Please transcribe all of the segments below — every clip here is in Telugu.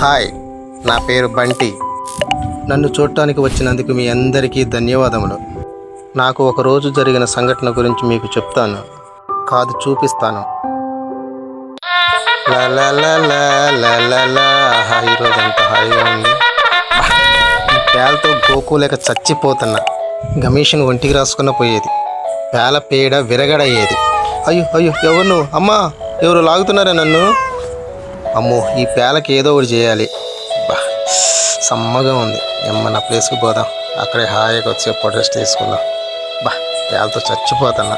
హాయ్ నా పేరు బంటి. నన్ను చూడటానికి వచ్చినందుకు మీ అందరికీ ధన్యవాదములు. నాకు ఒకరోజు జరిగిన సంఘటన గురించి మీకు చెప్తాను. కాదు చూపిస్తాను. ఈరోజు ఎంత హాయిగా ఉంది. పేలతో గోకులేక చచ్చిపోతున్నా. గమేషన్ ఒంటికి రాసుకున్న పోయేది. పేల పేడ విరగడయ్యేది. అయ్యో అయ్యో ఎవరు నువ్వు? అమ్మా ఎవరు లాగుతున్నారా నన్ను? అమ్మో ఈ పేలకి ఏదో ఒకటి చేయాలి. బా సమ్మగా ఉంది. ఏమన్నా ప్లేస్కి పోదాం. అక్కడే హాయిగా వచ్చి రెస్ట్ తీసుకుందాం. బా పేలతో చచ్చిపోతున్నా.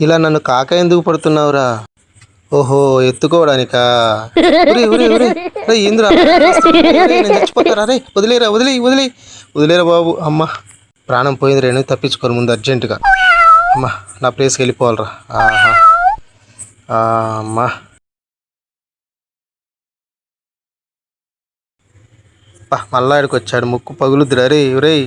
ఇలా నన్ను కాక ఎందుకు పడుతున్నావురా? ఓహో ఎత్తుకోవడానికా? ఉరి చచ్చిపోతారా? రే వదిలేరా వదిలే వదిలే. వదిలేరా బాబు అమ్మ. ప్రాణం పోయింది రేణు తప్పించుకోరు ముందు అర్జెంటుగా. అమ్మా నా ప్లేస్కి వెళ్ళిపోవాలరా. ఆహా. ఆ, అమ్మా. మళ్ళా ఇక్కడికి వచ్చాడు. ముక్కు పగులుద్దురా. రే రేయ్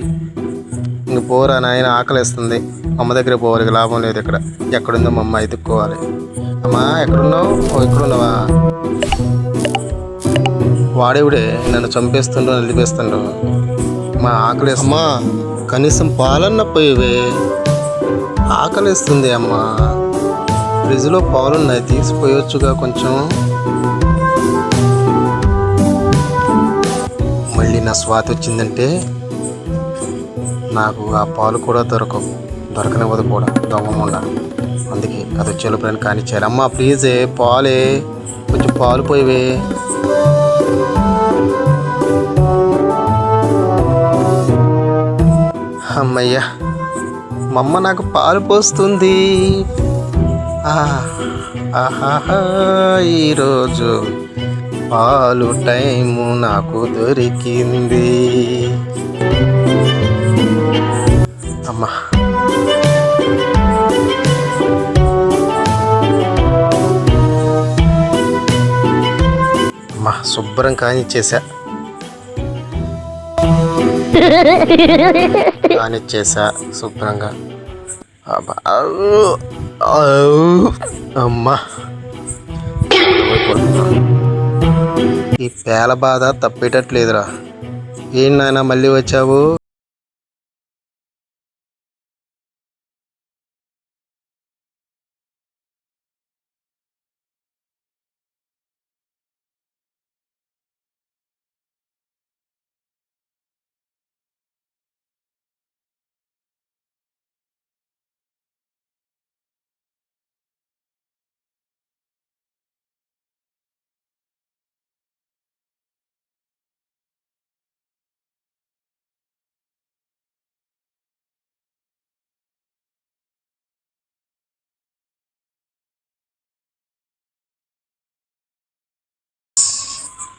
ఇంక పోరా నాయన ఆకలిస్తుంది. అమ్మ దగ్గర పోవాలి ఇక లాభం లేదు ఇక్కడ. ఎక్కడుందో మా అమ్మ ఎత్తుక్కోవాలి అమ్మా ఎక్కడున్నావు? ఎక్కడున్నావా వాడేవిడే నన్ను చంపేస్తుండో నిలిపేస్తుండో మా ఆకలి అమ్మా కనీసం పాలన్న పోయేవే. ఆకలిస్తుంది అమ్మా. ఫ్రిడ్జ్లో పాలున్నాయి తీసిపోయొచ్చుగా కొంచెం. మళ్ళీ నా స్వాతి వచ్చిందంటే నాకు ఆ పాలు కూడా దొరకవు. దొరకనివ్వదు కూడా దొంగముండ అందుకే అది చెలుపులని కానిచ్చారు అమ్మ ప్లీజే పాలే. కొంచెం పాలు పోయివే. అమ్మయ్యా మా అమ్మ నాకు పాలు పోస్తుంది. ఆహా ఈరోజు పాలు టైము నాకు దొరికింది. అమ్మా అమ్మా శుభ్రం కానిచ్చేసా. కానిచ్చేసా శుభ్రంగా. అమ్మా. ఈ పేల బాధ తప్పేటట్లేదురా. ఏం నాయన మళ్ళీ వచ్చావు?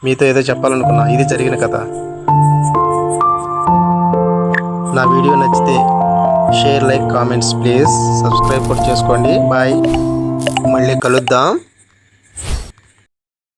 మీతో ఏదో చెప్పాలనుకున్నా ఇది జరిగిన కథ. నా వీడియో నచ్చితే share like comments please. Subscribe కూడా చేసుకోండి. బాయ్. మళ్ళీ కలుద్దాం.